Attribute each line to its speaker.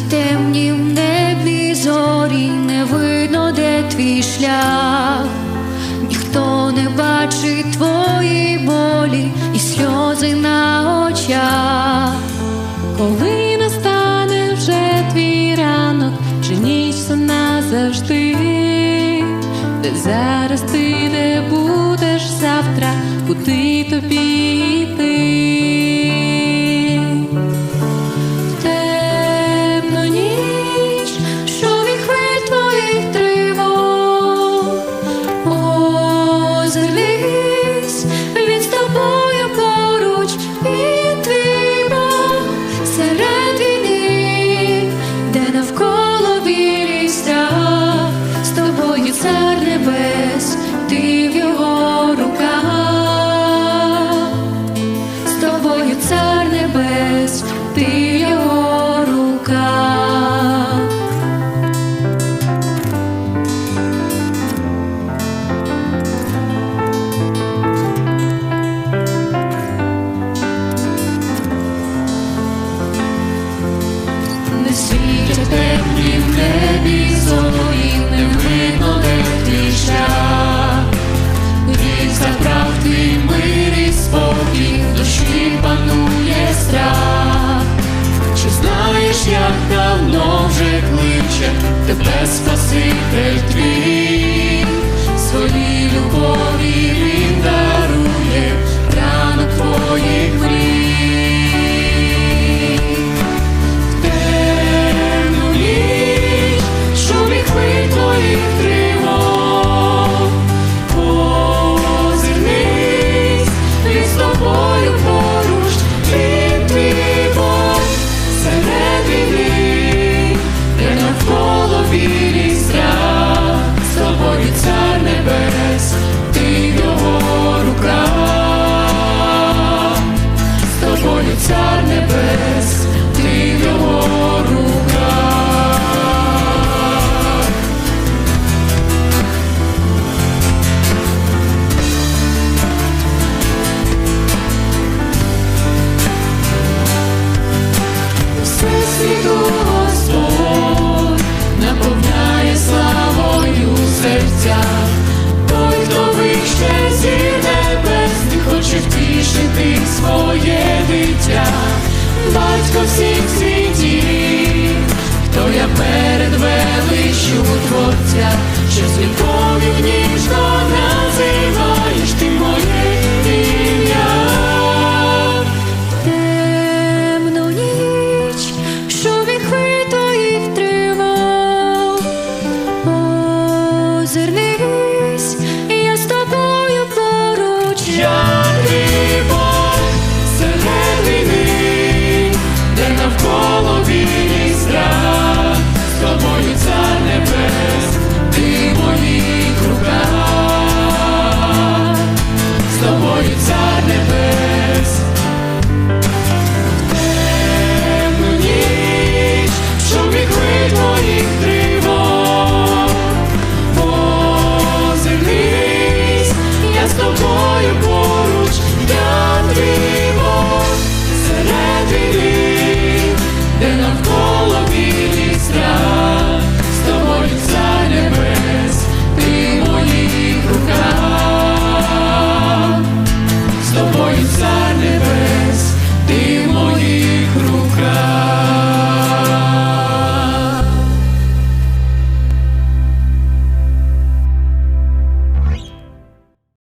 Speaker 1: Світі небі зорі, не видно, де твій шлях, ніхто не бачить твої болі і сльози на очах.
Speaker 2: Коли настане вже твій ранок, чи ніч назавжди, де зараз ти де будеш завтра, куди тобі
Speaker 1: цар небес, ти в його руках з тобою цар небес, ти в його руках. Не світять темні небі зорі, не видно, твій шлях. І спокій, душі панує страх.
Speaker 2: Чи знаєш, як давно вже кличе тебе Спаситель твій, цар